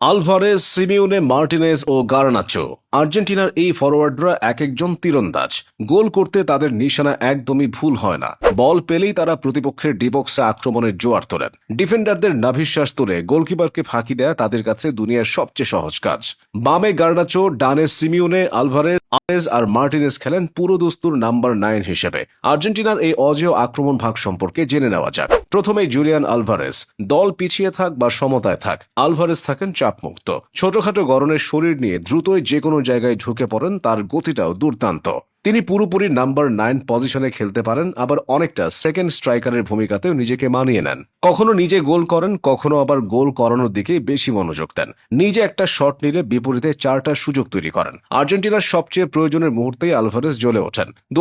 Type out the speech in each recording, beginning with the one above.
Alvarez Simeone Martinez ও Garnacho. আর্জেন্টিনার এই ফরওয়ার্ডরা এক একজন তীরন্দাজ। গোল করতে তাদের নিশানা একদমই ভুল হয় না। বল পেলেই তারা প্রতিপক্ষের ডিবক্সে আক্রমণের জোয়ার তোলেন। ডিফেন্ডারদের নাভিশ্বাস তুলে গোলকিপারকে ফাঁকি দেয়া তাদের কাছে দুনিয়ার সবচেয়ে সহজ কাজ। বামে গার্নাচো, ডানে সিমিউনে আলভারেজ আলেজ আর মার্টিনেস খেলেন পুরো দস্তুর নাম্বার নাইন হিসেবে। আর্জেন্টিনার এই অজেয় আক্রমণ ভাগ সম্পর্কে জেনে নেওয়া যাক। প্রথমে জুলিয়ান আলভারেজ। দল পিছিয়ে থাক বা সমতায় থাক, আলভারেজ থাকেন চাপমুক্ত। ছোটখাটো গরনের শরীর নিয়ে দ্রুতই যে কোনো জায়গায় ঢুকে পড়েন তার গতিটাও দুর্দান্ত। তিনি পুরোপুরি নাম্বার নাইন পজিশনে খেলতে পারেন, আবার অনেকটা সেকেন্ড স্ট্রাইকারের ভূমিকাতেও নিজেকে মানিয়ে নেন। কখনো নিজে গোল করেন, কখনো আবার গোল করানোর দিকে বেশি মনোযোগ দেন। নিজে একটা শট নিলে বিপরীতে চারটা সুযোগ তৈরি করেন। আর্জেন্টিনার সবচেয়ে প্রয়োজনের মুহূর্তেই আলভারেজ জ্বলে ওঠেন। দু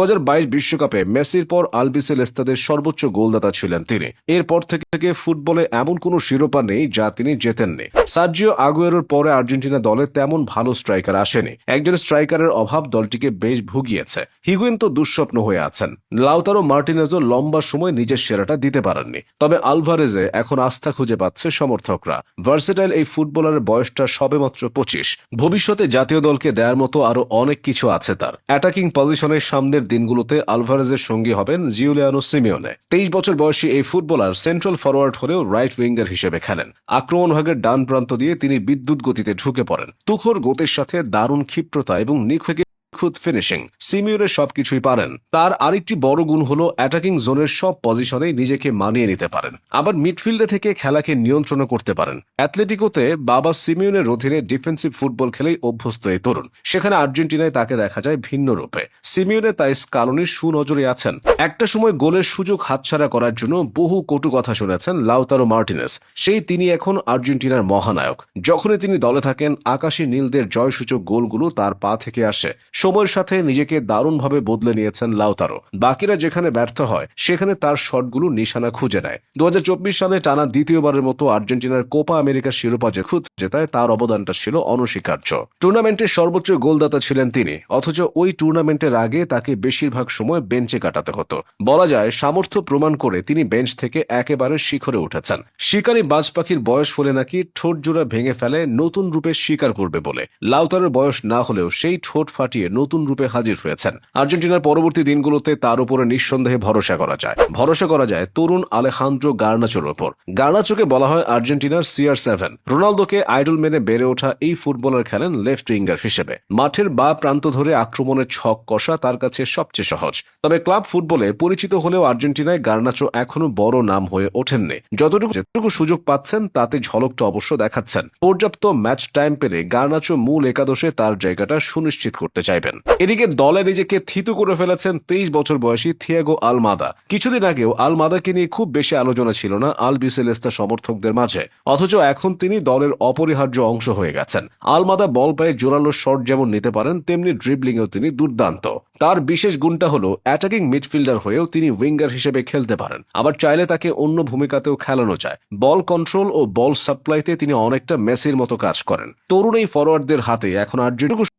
বিশ্বকাপে মেসির পর আলবিসেল এস্তাদের সর্বোচ্চ গোলদাতা ছিলেন তিনি। এরপর থেকে ফুটবলে এমন কোনো শিরোপা নেই যা তিনি জেতেননি। সার্জিও আগুয়েরোর পরে আর্জেন্টিনা দলে তেমন ভালো স্ট্রাইকার আসেনি। একজন স্ট্রাইকারের অভাব দলটিকে বেশ ভুগিয়েছে। হিগুয়েন তো দুঃস্বপ্ন হয়ে আছেন। লাউতারো মার্টিনেজও লম্বা সময় নিজের সেরাটা দিতে পারেননি। তবে আলভারেজে এখন আস্থা খুঁজে পাচ্ছে সমর্থকরা। ভার্সেটাইল এই ফুটবলারের বয়সটা সবেমাত্র পঁচিশ। ভবিষ্যতে জাতীয় দলকে দেওয়ার মতো আরও অনেক কিছু আছে তার। অ্যাটাকিং পজিশনের সামনের দিনগুলোতে আলভারেজের সঙ্গী হবেন জিউলিয়ানো সিমিওনে। তেইশ বছর বয়সী এই ফুটবলার সেন্ট্রাল ফরওয়ার্ড হলেও রাইট উইঙ্গার হিসেবে খেলেন। আক্রমণ ভাগের ডান প্রান্ত দিয়ে তিনি বিদ্যুৎ গতিতে ঢুকে পড়েন। তুখর গতির সাথে দারুণ ক্ষিপ্রতা এবং নিখুঁত নিখুঁত ফিনিশিং সিমিউরে সবকিছুই পারেন। তার আরেকটি বড় গুণ হলো অ্যাটাকিং জোনের সব পজিশনেই নিজেকে মানিয়ে নিতে পারেন। আবার মিডফিল্ডে থেকে খেলাকে নিয়ন্ত্রণ করতে পারেন। অ্যাথলেটিকোতে বাবা সিমিউনের অধীনে ডিফেন্সিভ ফুটবল খেলেই অভ্যস্ত এই তরুণ। সেখানে আর্জেন্টিনায় তাকে দেখা যায় ভিন্ন রূপে। সিমিউনে তাই স্কালনির সুনজরে আছেন। একটা সময় গোলের সুযোগ হাতছাড়া করার জন্য বহু কটু কথা শুনেছেন লাউতারো মার্টিনেস। সেই তিনি এখন আর্জেন্টিনার মহানায়ক। যখনই তিনি দলে থাকেন, আকাশী নীলদের জয়সূচক গোলগুলো তার পা থেকে আসে। সময়ের সাথে নিজেকে দারুণভাবে বদলে নিয়েছেন লাউতারো বাকিরা যেখানে ব্যর্থ হয়, সেখানে তার শটগুলো নিশানা খুঁজে নেয়। দুহাজার চব্বিশ সালে টানা দ্বিতীয়বারের মতো আর্জেন্টিনার কোপা আমেরিকার শিরোপা যে খুদ জেতায় তার অবদানটা ছিল অনস্বীকার্য। টুর্নামেন্টের সর্বোচ্চ গোলদাতা ছিলেন তিনি, অথচ ওই টুর্নামেন্টের আগে তাকে বেশিরভাগ সময় বেঞ্চে কাটাতে হতো। বলা যায়, সামর্থ্য প্রমাণ করে তিনি বেঞ্চ থেকে একেবারে শিখরে উঠেছেন। শিকারী বাজ পাখির বয়স হলে নাকি ঠোঁট জোড়া ভেঙে ফেলে নতুন রূপে স্বীকার করবে বলে। লাউতারের বয়স না হলেও সেই ঠোঁট ফাটিয়ে নতুন রূপে হাজির হয়েছেন। আর্জেন্টিনার পরবর্তী দিনগুলোতে তার উপরে নিঃসন্দেহে ভরসা করা যায়। ভরসা করা যায় তরুণ আলেহান্দ্রো গার্নাচোর ওপর। গার্নাচোকে বলা হয় আর্জেন্টিনার সিআর সেভেন। রোনালদোকে আইডল মেনে বেড়ে ওঠা এই ফুটবলার খেলেন লেফট উইঙ্গার হিসেবে। মাঠের বা প্রান্ত ধরে আক্রমণের ছক কষা তার কাছে সবচেয়ে সহজ। তবে ক্লাব ফুটবলে পরিচিত হলেও আর্জেন্টিনায় গার্নাচো এখনও বড় নাম হয়ে ওঠেননি। যতটুকু যতটুকু সুযোগ পাচ্ছেন, তাতে ঝলকটা অবশ্য দেখাচ্ছেন। পর্যাপ্ত ম্যাচ টাইম পেলে গার্নাচো মূল একাদশে তার জায়গাটা সুনিশ্চিত করতে চাইবেন। এদিকে দলে নিজেকে থিতু করে ফেলেছেন তেইশ বছর বয়সী থিয়াগো আলমাদা। কিছুদিন আগেও আলমাদাকে নিয়ে খুব বেশি আলোচনা ছিল না আল বিসেলেস্তা সমর্থকদের মাঝে। অথচ এখন তিনি দলের অপরিহার্য অংশ হয়ে গেছেন। আলমাদা বল পায়ে জোরালো শট যেমন নিতে পারেন, তেমনি ড্রিবলিংয়েও তিনি দুর্দান্ত। তার বিশেষ গুণটা হলো অ্যাটাকিং মিডফিল্ডার হয়েও তিনি উইঙ্গার হিসেবে খেলতে পারেন। আবার চাইলে তাকে অন্য ভূমিকাতেও খেলানো যায়। বল কন্ট্রোল ও বল সাপ্লাইতে তিনি অনেকটা মেসির মতো কাজ করেন। তরুণ এই ফরওয়ার্ডদের হাতে এখন আর্জেন্টিনা